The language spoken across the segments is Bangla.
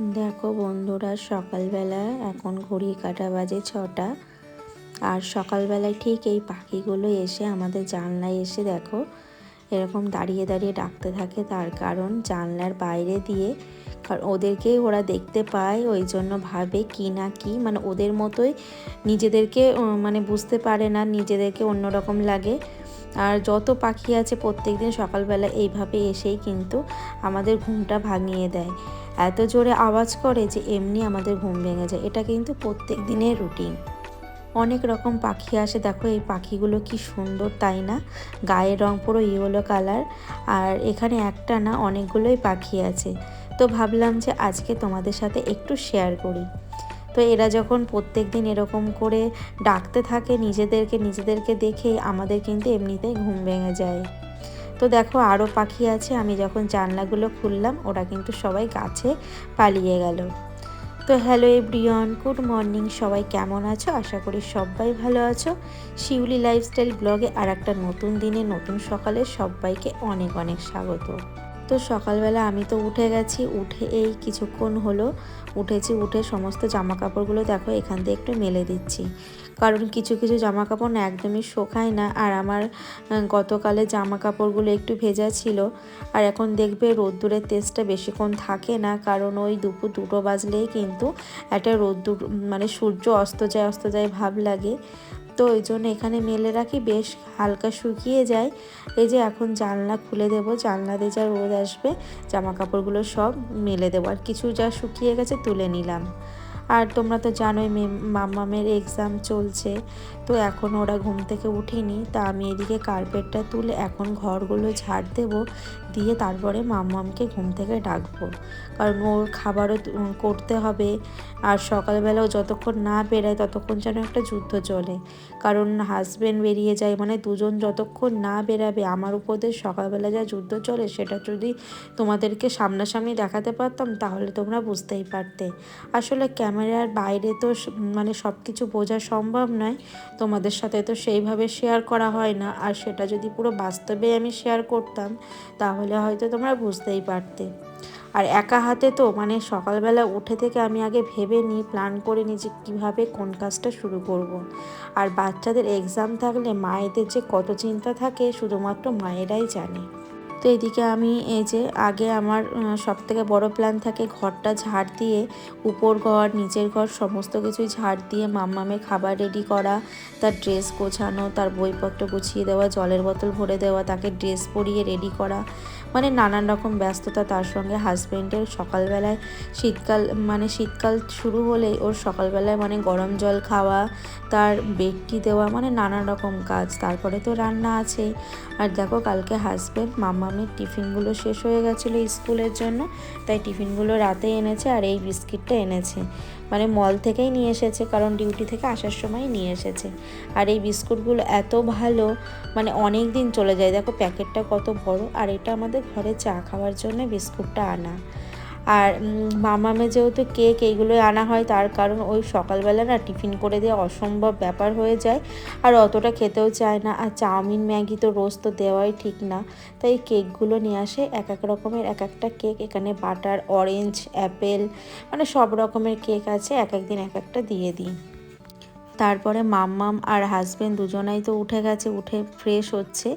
দেখো বন্ধুরা, সকালবেলা এখন ঘড়ি কাটা বাজে ছটা। আর সকালবেলায় ঠিক এই পাখিগুলো এসে আমাদের জানলায় এসে দেখো, এরকম দাঁড়িয়ে দাঁড়িয়ে ডাকতে থাকে। তার কারণ জানলার বাইরে দিয়ে কারণ ওদেরকেই ওরা দেখতে পায়, ওই জন্য ভাবে কি না কি মানে ওদের মতোই নিজেদেরকে মানে বুঝতে পারে না, নিজেদেরকে অন্যরকম লাগে। আর যত পাখি আছে প্রত্যেক দিন সকালবেলা এইভাবে এসেই কিন্তু আমাদের ঘুমটা ভাঙিয়ে দেয়। এত জোরে আওয়াজ করে যে এমনি আমাদের ঘুম ভেঙে যায়। এটা কিন্তু প্রত্যেক দিনের রুটিন। অনেক রকম পাখি আসে। দেখো এই পাখিগুলো কি সুন্দর, তাই না? গায়ের রং পুরো ইয়েলো কালার। আর এখানে একটা না অনেকগুলোই পাখি আছে। তো ভাবলাম যে আজকে তোমাদের সাথে একটু শেয়ার করি। তো এরা যখন প্রত্যেক দিন এরকম করে ডাকতে থাকে, নিজেদেরকে নিজেদেরকে দেখে আমাদের কিন্তু এমনিতেই ঘুম ভেঙে যায়। তো দেখো আরও পাখি আছে, আমি যখন জানলাগুলো খুললাম, ওরা কিন্তু সবাই গাছে পালিয়ে গেল। তো হ্যালো এভরিওয়ান, গুড মর্নিং, সবাই কেমন আছো? আশা করি সবাই ভালো আছো। শিউলি লাইফস্টাইল ব্লগে আর একটা নতুন দিনে, নতুন সকালে সবাইকে অনেক অনেক স্বাগত। তো সকালবেলা আমি তো উঠে গেছি উঠে এই কিছুক্ষণ হলো উঠেছি উঠে সমস্ত জামা কাপড়গুলো দেখো এখান থেকে একটু মেলে দিচ্ছি। কারণ কিছু কিছু জামা কাপড় না একদমই শোকায় না আর আমার আহ, গতকালের জামা কাপড়গুলো একটু ভেজা ছিল আর এখন দেখবে রোদ্দুরের তেজটা বেশিক্ষণ থাকে না কারণ ওই দুপুর দুটো বাজলেই কিন্তু একটা রোদ্দুর মানে সূর্য অস্ত যায় অস্ত যায় ভাব লাগে। তো ওই জন্য এখানে মেলে রাখি। বেশ হালকা শুকিয়ে যায়। এই যে এখন জানলা খুলে দেব। জানলা দিয়ে যা রোদ আসবে জামা কাপড়গুলো সব মেলে দেবো। আর কিছু যা শুকিয়ে গেছে তুলে নিলাম। আর তোমরা তো জানোই মে- মাম্মামের এক্সাম চলছে, তো এখন ওরা ঘুম থেকে উঠিনি, তা আমি এদিকে কার্পেটটা তুলে এখন ঘরগুলো ঝাড় দেবো, দিয়ে তারপরে মাম্মামকে ঘুম থেকে ডাকবো। কারণ ওর খাবারও করতে হবে, আর সকালবেলাও যতক্ষণ না বেরায় ততক্ষণ যেন একটা যুদ্ধ চলে। কারণ হাজব্যান্ড বেরিয়ে যায় মানে দুজন যতক্ষণ না বেরাবে, আমার উপর দিয়ে সকালবেলা যা যুদ্ধ চলে সেটা যদি তোমাদেরকে সামনাসামনি দেখাতে পারতাম, তাহলে তোমরা বুঝতেই পারতে। আসলে ক্যামেরার বাইরে তো মানে সব কিছু বোঝা সম্ভব নয়। তোমাদের সাথে তো সেইভাবে শেয়ার করা হয় না। আর সেটা যদি পুরো বাস্তবে আমি শেয়ার করতাম, তাহলে হয়তো তোমরা বুঝতেই পারতে। আর একা হাতে তো মানে সকালবেলা উঠে থেকে আমি আগে ভেবে নিই প্ল্যান করে নিই যে কীভাবে কোন কাজটা শুরু করব। আর বাচ্চাদের এক্সাম থাকলে মায়েদের যে কত চিন্তা থাকে, শুধুমাত্র মায়েরাই জানে। তো এদিকে আমি এই যে আগে আমার সব থেকে বড় প্ল্যান থাকে ঘরটা ঝাড় দিয়ে, উপর ঘর, নিচের ঘর, সমস্ত কিছুই ঝাড় দিয়ে মাম্মামের খাবার রেডি করা, তার ড্রেস গোছানো, তার বইপত্র গুছিয়ে দেওয়া, জলের বোতল ভরে দেওয়া, তাকে ড্রেস পরিয়ে রেডি করা মানে নানান রকম ব্যস্ততা তার সঙ্গে হাজব্যান্ডের সকালবেলায় শীতকাল মানে শীতকাল শুরু হলেই ওর সকালবেলায় মানে গরম জল খাওয়া, তার বেডটি দেওয়া মানে নানান রকম কাজ। তারপরে তো রান্না আছে। আর দেখো কালকে হাজব্যান্ড মামামের টিফিনগুলো শেষ হয়ে গেছিল স্কুলের জন্য, তাই টিফিনগুলো রাতে এনেছে আর এই বিস্কিটটা এনেছে। মানে মল থেকেই নিয়ে এসেছে, কারণ ডিউটি থেকে আসার সময় নিয়ে এসেছে। আর এই বিস্কুটগুলো এত ভালো মানে অনেক দিন চলে যায়। দেখো, প্যাকেটটা কত বড়, আর এটা আমাদের ঘরে চা খাওয়ার জন্য বিস্কুটটা আনা। আর মামামে যেহেতু কেক এইগুলোই আনা হয়, তার কারণ ওই সকালবেলা না টিফিন করে দেওয়া অসম্ভব ব্যাপার হয়ে যায় আর অতটা খেতেও চায় না। আর চাউমিন, ম্যাগি তো রোজ তো দেওয়াই ঠিক না। তাই কেকগুলো নিয়ে আসে এক এক রকমের, এক একটা কেক। এখানে বাটার, অরেঞ্জ, অ্যাপেল মানে সব রকমের কেক আছে, এক একদিন এক একটা দিয়ে দিই। তারপরে মাম্মাম আর হাজবেন্ড দুজনাই তো উঠে গেছে, উঠে ফ্রেশ হচ্ছে।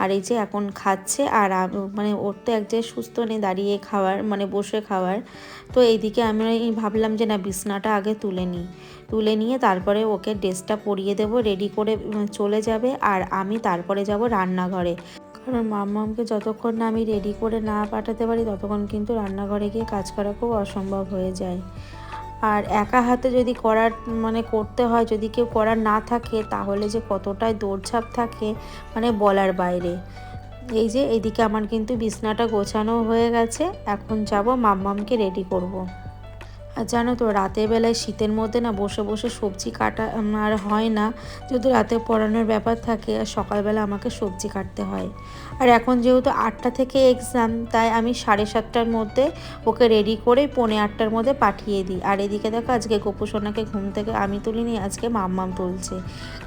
আর এই যে এখন খাচ্ছে আর মানে ওর তো এক জায়গায় সুস্থ নেই দাঁড়িয়ে খাওয়ার মানে বসে খাওয়ার। তো এইদিকে আমি ভাবলাম যে না, বিছনাটা আগে তুলে নিই। তুলে নিয়ে তারপরে ওকে ড্রেসটা পরিয়ে দেবো রেডি করে চলে যাবে আর আমি তারপরে যাব রান্নাঘরে। কারণ মাম্মামকে যতক্ষণ না আমি রেডি করে না পাঠাতে পারি, ততক্ষণ কিন্তু রান্নাঘরে গিয়ে কাজ করা খুব অসম্ভব হয়ে যায়। আর একা হাতে যদি করার মানে করতে হয়, যদি কেউ করার না থাকে, তাহলে যে কতটাই দৌড়ঝাঁপ থাকে মানে বলার বাইরে এই যে, এদিকে আমার কিন্তু বিছনাটা গোছানো হয়ে গেছে, এখন যাব মাম্মামকে রেডি করব। জানো তো, রাতের বেলায় শীতের মধ্যে না বসে বসে সবজি কাটা আর হয় না। যেহেতু রাতে পড়ানোর ব্যাপার থাকে, আর সকালবেলা আমাকে সবজি কাটতে হয়। আর এখন যেহেতু আটটা থেকে এক্সাম তাই আমি সাড়ে সাতটার মধ্যে ওকে রেডি করে পৌনে আটটার মধ্যে পাঠিয়ে দিই। আর এদিকে দেখো, আজকে গোপুসোনাকে ঘুম থেকে আমি তুলিনি, আজকে মাম্মাম তুলছে।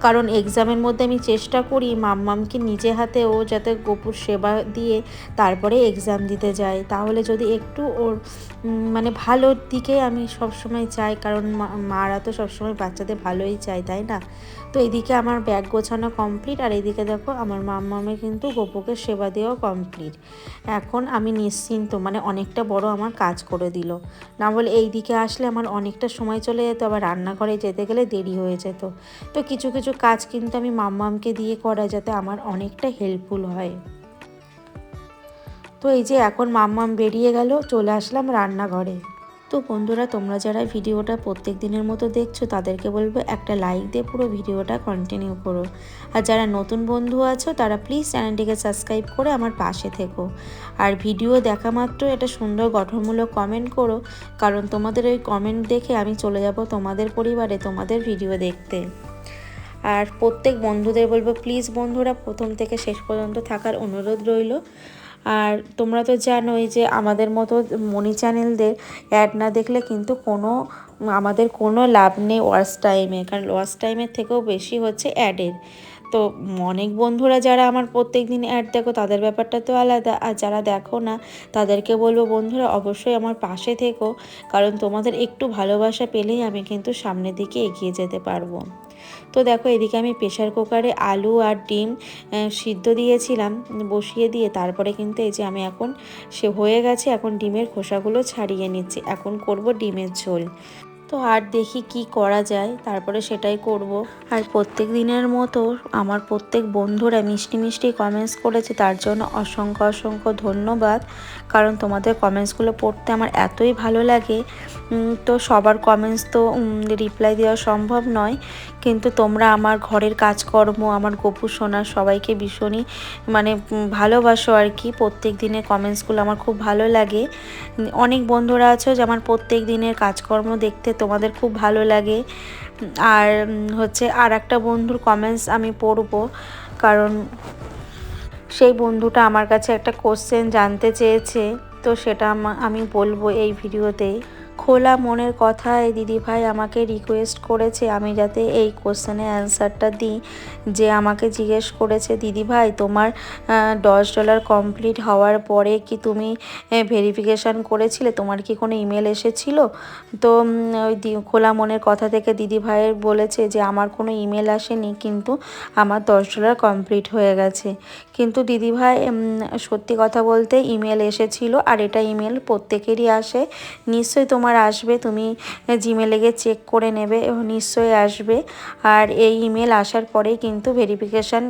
কারণ এক্সামের মধ্যে আমি চেষ্টা করি মাম্মামকে নিজে হাতে ও যাতে গোপুর সেবা দিয়ে তারপরে এক্সাম দিতে যায়। তাহলে যদি একটু ওর মানে ভালোর দিকে আমি সবসময় চাই, কারণ মারা তো সবসময় বাচ্চাদের ভালোই চাই তাই না? তো এদিকে আমার ব্যাগ গোছানো কমপ্লিট আর এদিকে দেখো আমার মাম্মামে কিন্তু গোপুকে সেবা দেওয়াও কমপ্লিট এখন আমি নিশ্চিন্ত মানে অনেকটা বড় আমার কাজ করে দিল। না বলে এই দিকে আসলে আমার অনেকটা সময় চলে যেত, আবার রান্নাঘরে যেতে গেলে দেরি হয়ে যেত। তো কিছু কিছু কাজ কিন্তু আমি মাম্মামকে দিয়ে করা যাতে আমার অনেকটা হেল্পফুল হয়। তো এই যে এখন মাম্মাম বেরিয়ে গেল, চলে আসলাম রান্নাঘরে। তো বন্ধুরা, তোমরা যারা ভিডিওটা প্রত্যেক দিনের মতো দেখছ, তাদেরকে বলব একটা লাইক দিয়ে পুরো ভিডিওটা কন্টিনিউ করো। আর যারা নতুন বন্ধু আছো, তারা প্লিজ চ্যানেলটিকে সাবস্ক্রাইব করে আমার পাশে থেকো। আর ভিডিও দেখা মাত্র, এটা সুন্দর গঠনমূলক কমেন্ট করো, কারণ তোমাদের ওই কমেন্ট দেখে আমি চলে যাব তোমাদের পরিবারে, তোমাদের ভিডিও দেখতে। আর প্রত্যেক বন্ধুদের বলব প্লিজ বন্ধুরা, প্রথম থেকে শেষ পর্যন্ত থাকার অনুরোধ রইল। আর তোমরা তো জানোই যে আমাদের মতো মনি চ্যানেলদের অ্যাড না দেখলে কিন্তু কোনো, আমাদের কোনো লাভ নেই ওয়াচ টাইমে, কারণ ওয়াচ টাইমের থেকেও বেশি হচ্ছে অ্যাডের। তো অনেক বন্ধুরা যারা আমার প্রত্যেক দিন অ্যাড দেখো, তাদের ব্যাপারটা তো আলাদা। আর যারা দেখো না, তাদেরকে বলব বন্ধুরা, অবশ্যই আমার পাশে থেকো, কারণ তোমাদের একটু ভালোবাসা পেলেই আমি কিন্তু সামনের দিকে এগিয়ে যেতে পারব। তো দেখো, এদিকে আমি প্রেশার কুকারে আলু আর ডিম সিদ্ধ দিয়েছিলাম, বসিয়ে দিয়ে তারপরে কিন্তু এই যে আমি এখন সে হয়ে গেছে, এখন ডিমের খোসাগুলো ছাড়িয়ে নিচ্ছি। এখন করব ডিমের ঝোল। তো আর দেখি কি করা যায়, তারপরে সেটাই করব। আর প্রত্যেক দিনের মতো আমার প্রত্যেক বন্ধুরা মিষ্টি মিষ্টি কমেন্টস করেছে, তার জন্য অসংখ্য অসংখ্য ধন্যবাদ। কারণ তোমাদের কমেন্টসগুলো পড়তে আমার এতই ভালো লাগে। তো সবার কমেন্টস তো রিপ্লাই দেওয়া সম্ভব নয়। কিন্তু তোমরা আমার ঘরের কাজকর্ম, আমার গপু সোনা সবাইকে ভীষণই মানে ভালোবাসো আর কি। প্রত্যেক দিনের কমেন্টসগুলো আমার খুব ভালো লাগে। অনেক বন্ধুরা আছো যে আমার প্রত্যেক দিনের কাজকর্ম দেখতে তোমাদের খুব ভালো লাগে। আর হচ্ছে আর একটা বন্ধুর কমেন্টস আমি পড়ব। কারণ সেই বন্ধুটা আমার কাছে একটা কোশ্চেন জানতে চেয়েছে। তো সেটা আমি বলব এই ভিডিওতেই খোলা মনের কথায় দিদিভাই আমাকে রিকোয়েস্ট করেছে, আমি যাতে এই কোশ্চেনের অ্যান্সারটা দিই। যে আমাকে জিজ্ঞেস করেছে, দিদিভাই, তোমার দশ ডলার কমপ্লিট হওয়ার পরে কি তুমি ভেরিফিকেশান করেছিলে? তোমার কি কোনো ইমেল এসেছিল? তো ওই খোলা মনের কথা থেকে দিদিভাইয়ের বলেছে যে, আমার কোনো ইমেল আসেনি, কিন্তু আমার দশ ডলার কমপ্লিট হয়ে গেছে। কিন্তু দিদিভাই সত্যি কথা বলতে ইমেল এসেছিল, আর এটা ইমেল প্রত্যেকেরই আসে। নিশ্চয়ই তোমার আসবে, তুমি জিমেলে গিয়ে চেক করে নেবে নিশ্চয়ই আসবে। আর এই ইমেল আসার পরেই কিন্তু ভেরিফিকেশান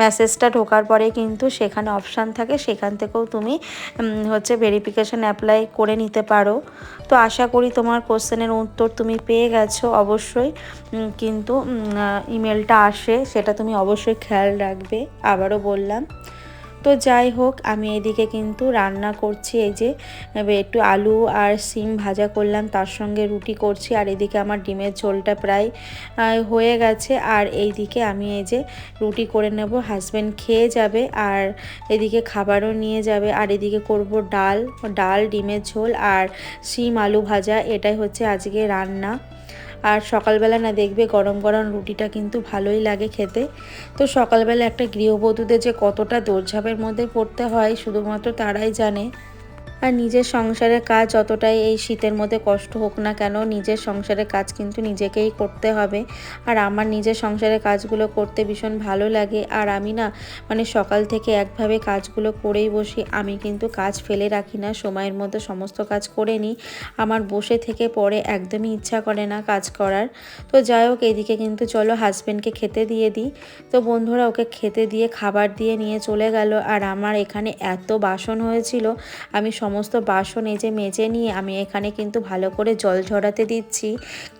মেসেজটা ঢোকার পরে কিন্তু সেখানে অপশান থাকে, সেখান থেকেও তুমি হচ্ছে ভেরিফিকেশান অ্যাপ্লাই করে নিতে পারো। তো আশা করি তোমার কোশ্চেনের উত্তর তুমি পেয়ে গেছো অবশ্যই। কিন্তু ইমেলটা আসে, সেটা তুমি অবশ্যই খেয়াল রাখবে, আবারও বললাম। তো যাই হোক, আমি এদিকে কিন্তু রান্না করছি। এই যে একটু আলু আর সিম ভাজা করলাম, তার সঙ্গে রুটি করছি। আর এদিকে আমার ডিমের ঝোলটা প্রায় হয়ে গেছে। আর এইদিকে আমি এই যে রুটি করে নেব হাজব্যান্ড খেয়ে যাবে আর এদিকে খাবারও নিয়ে যাবে। আর এদিকে করব ডাল ডাল, ডিমের ঝোল আর সিম, আলু ভাজা, এটাই হচ্ছে আজকে রান্না। আর সকালবেলা না দেখবে গরম গরম রুটিটা কিন্তু ভালোই লাগে খেতে। তো সকালবেলা একটা গৃহবধূদের যে কতটা দৌড়ঝাঁপের মধ্যে পড়তে হয়, শুধুমাত্র তারাই জানে। আর নিজের সংসারের কাজ যতটাই এই শীতের মধ্যে কষ্ট হোক না কেন, নিজের সংসারের কাজ কিন্তু নিজেকেই করতে হবে। আর আমার নিজের সংসারের কাজগুলো করতে ভীষণ ভালো লাগে। আর আমি না মানে সকাল থেকে একভাবে কাজগুলো করেই বসি। আমি কিন্তু কাজ ফেলে রাখি না, সময়ের মধ্যে সমস্ত কাজ করে নিই। আমার বসে থেকে পরে একদমই ইচ্ছা করে না কাজ করার। তো যাই হোক, এদিকে কিন্তু চলো হাজব্যান্ডকে খেতে দিয়ে দিই। তো বন্ধুরা ওকে খেতে দিয়ে খাবার দিয়ে নিয়ে চলে গেল। আর আমার এখানে এত বাসন হয়েছিল, আমি সমস্ত বাসন এই যে মেজে নিয়ে আমি এখানে কিন্তু ভালো করে জল ঝরাতে দিচ্ছি।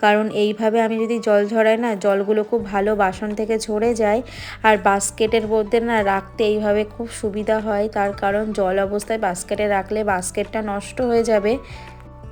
কারণ এইভাবে আমি যদি জল ঝরাই না, জলগুলো খুব ভালো বাসন থেকে ঝরে যায়। আর বাস্কেটের মধ্যে না রাখতে এইভাবে খুব সুবিধা হয়। তার কারণ জল অবস্থায় বাস্কেটে রাখলে বাস্কেটটা নষ্ট হয়ে যাবে।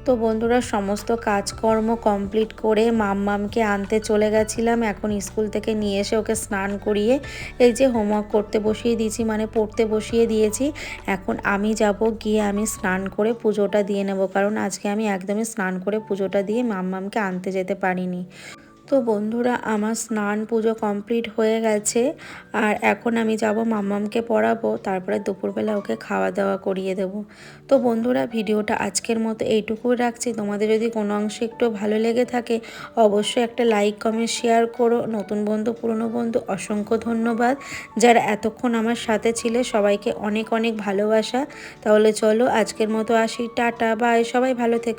তো বন্ধুরা, সমস্ত কাজকর্ম কমপ্লিট করে মাম্মামকে আনতে চলে গেছিলাম। এখন স্কুল থেকে নিয়ে এসে ওকে স্নান করিয়ে এই যে হোমওয়ার্ক করতে বসিয়ে দিয়েছি মানে পড়তে বসিয়ে দিয়েছি। এখন আমি যাব, গিয়ে আমি স্নান করে পুজোটা দিয়ে নেব। কারণ আজকে আমি একদমই স্নান করে পুজোটা দিয়ে মাম্মামকে আনতে যেতে পারিনি। তো বন্ধুরা, আমার স্নান পুজো কমপ্লিট হয়ে গেছে। আর এখন আমি যাব মাম্মামকে পড়াবো, তারপরে দুপুরবেলা ওকে খাওয়া দাওয়া করিয়ে দেব। তো বন্ধুরা, ভিডিওটা আজকের মতো এইটুকুই রাখছি। তোমাদের যদি কোনো অংশে একটু ভালো লেগে থাকে, অবশ্যই একটা লাইক, কমেন্ট, শেয়ার করো। নতুন বন্ধু, পুরনো বন্ধু, অসংখ্য ধন্যবাদ। যারা এতক্ষণ আমার সাথে ছিলে, সবাইকে অনেক অনেক ভালোবাসা। তাহলে চলো, আজকের মতো আসি। টাটা বাই সবাই ভালো থেকো।